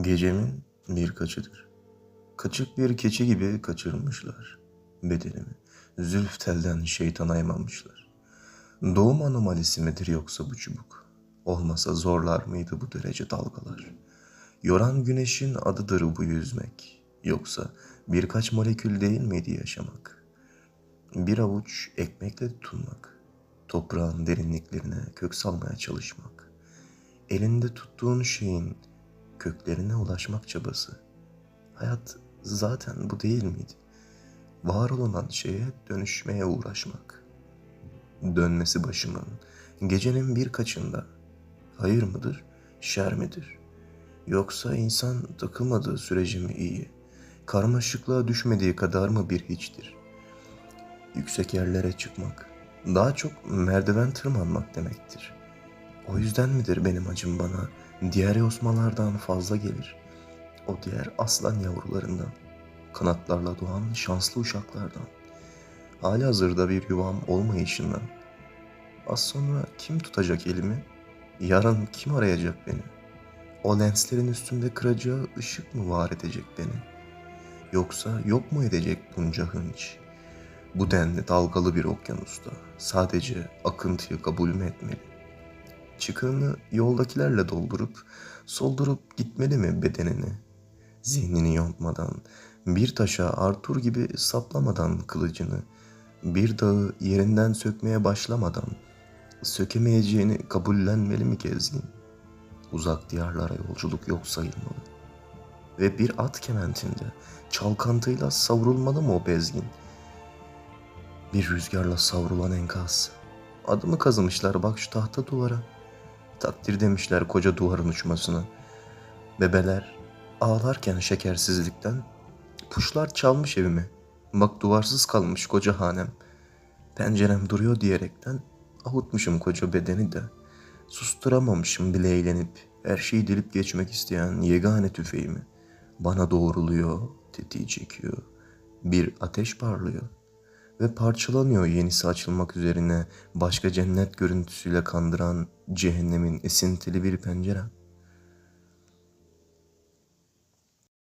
Gecemin bir kaçıdır. Kaçık bir keçi gibi kaçırmışlar bedenimi. Zülf telden şeytana yamamışlar. Doğum anomalisi midir yoksa bu çubuk? Olmasa zorlar mıydı bu derece dalgalar? Yoran güneşin adıdır bu yüzmek. Yoksa birkaç molekül değil miydi yaşamak? Bir avuç ekmekle tutunmak. Toprağın derinliklerine kök salmaya çalışmak. Elinde tuttuğun şeyin köklerine ulaşmak çabası. Hayat zaten bu değil miydi? Var olunan şeye dönüşmeye uğraşmak. Dönmesi başımın, gecenin bir kaçında. Hayır mıdır, şer midir? Yoksa insan takılmadığı sürece mi iyi? Karmaşıklığa düşmediği kadar mı bir hiçtir? Yüksek yerlere çıkmak, daha çok merdiven tırmanmak demektir. O yüzden midir benim acım bana diğer yosmalardan fazla gelir? O diğer aslan yavrularından, kanatlarla doğan şanslı uşaklardan, hali hazırda bir yuvam olmayışından. Az sonra kim tutacak elimi? Yarın kim arayacak beni? O lenslerin üstünde kıracağı ışık mı var edecek beni? Yoksa yok mu edecek bunca hınç? Bu denli dalgalı bir okyanusta sadece akıntıyı kabul mü etmeli? Çıkığını yoldakilerle doldurup soldurup gitmeli mi bedenini? Zihnini yontmadan, bir taşa Arthur gibi saplamadan kılıcını, bir dağı yerinden sökmeye başlamadan, sökemeyeceğini kabullenmeli mi gezgin? Uzak diyarlara yolculuk yok sayılmalı. Ve bir at kementinde çalkantıyla savrulmalı mı o bezgin? Bir rüzgarla savrulan enkaz. Adımı kazımışlar bak şu tahta duvara. Takdir demişler koca duvarın uçmasına. Bebeler ağlarken şekersizlikten puşlar çalmış evimi. Bak duvarsız kalmış koca hanem. Pencerem duruyor diyerekten avutmuşum koca bedeni de. Susturamamışım bile eğlenip her şeyi delip geçmek isteyen yegane tüfeğimi. Bana doğruluyor, tetiği çekiyor. Bir ateş parlıyor ve parçalanıyor yenisi açılmak üzerine başka cennet görüntüsüyle kandıran cehennemin esintili bir pencere.